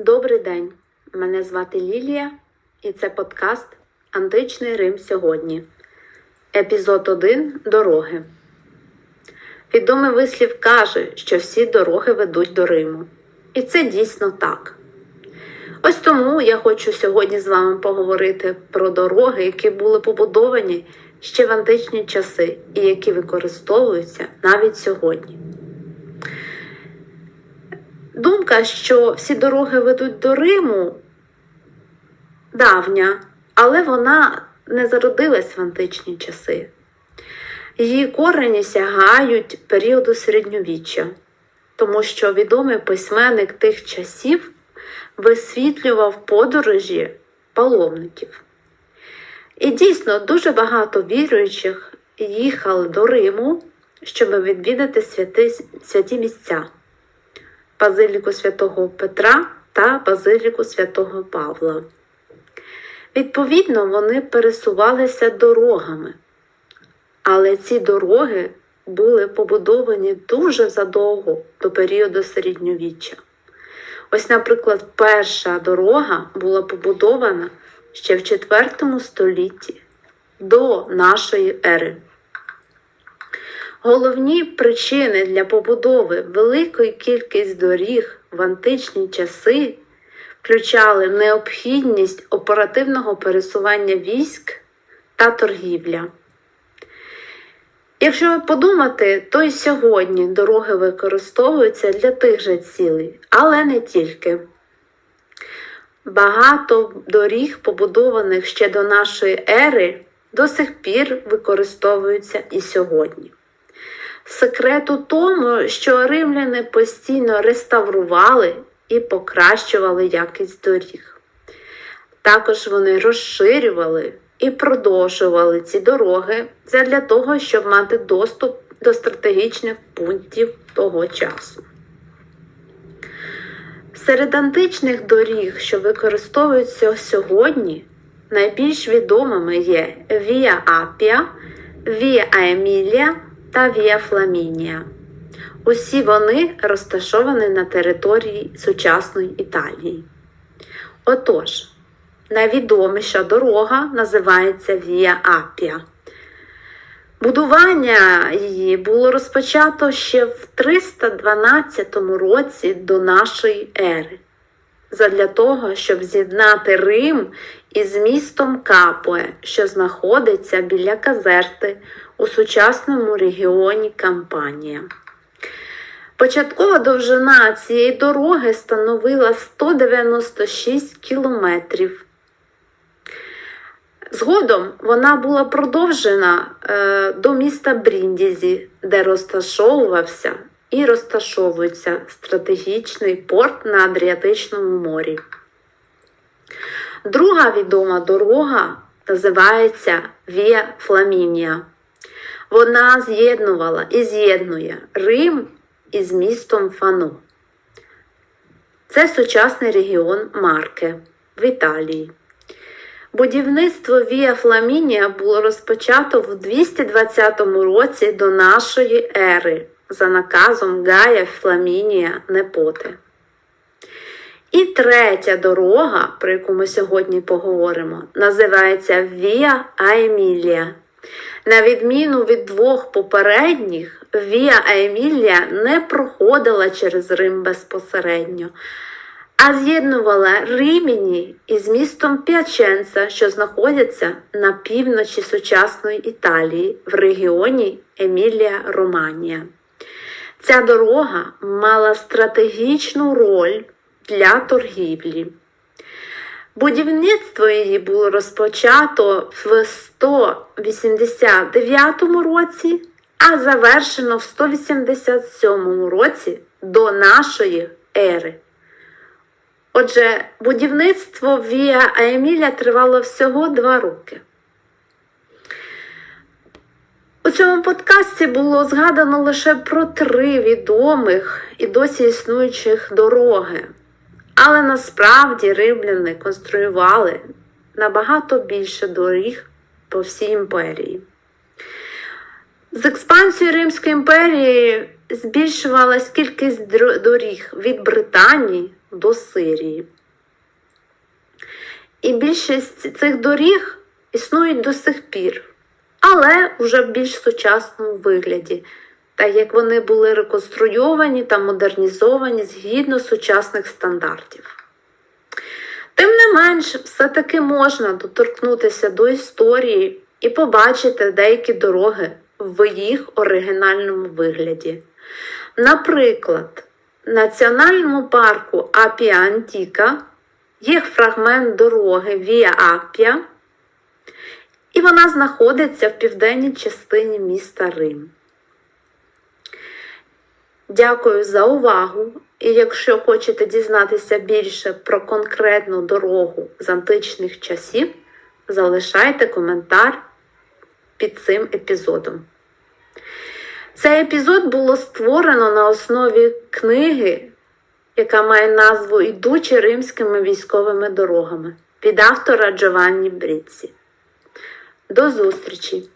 Добрий день! Мене звати Лілія, і це подкаст Античний Рим сьогодні. Епізод 1 Дороги. Відомий вислів каже, що всі дороги ведуть до Риму. І це дійсно так. Ось тому я хочу сьогодні з вами поговорити про дороги, які були побудовані ще в античні часи і які використовуються навіть сьогодні. Думка, що всі дороги ведуть до Риму, давня, але вона не зародилась в античні часи. Її корені сягають періоду середньовіччя, тому що відомий письменник тих часів висвітлював подорожі паломників. І дійсно дуже багато віруючих їхали до Риму, щоб відвідати святи, святі місця базиліку святого Петра та базиліку святого Павла. Відповідно, вони пересувалися дорогами, але ці дороги були побудовані дуже задовго до періоду середньовіччя. Ось, наприклад, перша дорога була побудована ще в IV столітті до нашої ери. Головні причини для побудови великої кількості доріг в античні часи включали необхідність оперативного пересування військ та торгівля. Якщо подумати, то й сьогодні дороги використовуються для тих же цілей, але не тільки. Багато доріг, побудованих ще до нашої ери, до сих пір використовуються і сьогодні. Секрет у тому, що римляни постійно реставрували і покращували якість доріг. Також вони розширювали і продовжували ці дороги для того, щоб мати доступ до стратегічних пунктів того часу. Серед античних доріг, що використовуються сьогодні, найбільш відомими є Віа Апія, Віа Емілія та Віа Фламінія. Усі вони розташовані на території сучасної Італії. Отож, найвідоміша дорога називається Віа Апія. Будування її було розпочато ще в 312 році до нашої ери, задля того, щоб з'єднати Рим із містом Капуе, що знаходиться біля Казерти у сучасному регіоні Кампанія. Початкова довжина цієї дороги становила 196 кілометрів. Згодом вона була продовжена е, до міста Бріндізі, де розташовувався і розташовується стратегічний порт на Адріатичному морі. Друга відома дорога називається Віа Фламінія. Вона з'єднувала і з'єднує Рим із містом Фано. Це сучасний регіон Марке в Італії. Будівництво Віа Фламінія було розпочато в 220 році до нашої ери за наказом Гая Фламінія Непоти. І третя дорога, про яку ми сьогодні поговоримо, називається Віа Аемілія. На відміну від двох попередніх, Віа Аемілія не проходила через Рим безпосередньо, а з'єднувала Риміні із містом П'яченца, що знаходиться на півночі сучасної Італії в регіоні Емілія Романія. Ця дорога мала стратегічну роль для торгівлі. Будівництво її було розпочато в 189 році, а завершено в 187 році до нашої ери. Отже, будівництво Віа Аеміля тривало всього два роки. У цьому подкасті було згадано лише про три відомих і досі існуючих дороги. Але насправді римляни конструювали набагато більше доріг по всій імперії. З експансією Римської імперії збільшувалась кількість доріг від Британії до Сирії. І більшість цих доріг існують до сих пір, але вже в більш сучасному вигляді, так як вони були реконструйовані та модернізовані згідно сучасних стандартів. Тим не менш, все-таки можна доторкнутися до історії і побачити деякі дороги в їх оригінальному вигляді. Наприклад, в національному парку Апія Антіка є фрагмент дороги Віа Апія, і вона знаходиться в південній частині міста Рим. Дякую за увагу! І якщо хочете дізнатися більше про конкретну дорогу з античних часів, залишайте коментар під цим епізодом. Цей епізод було створено на основі книги, яка має назву Ідучи римськими військовими дорогами від автора Джованні Бріці. До зустрічі!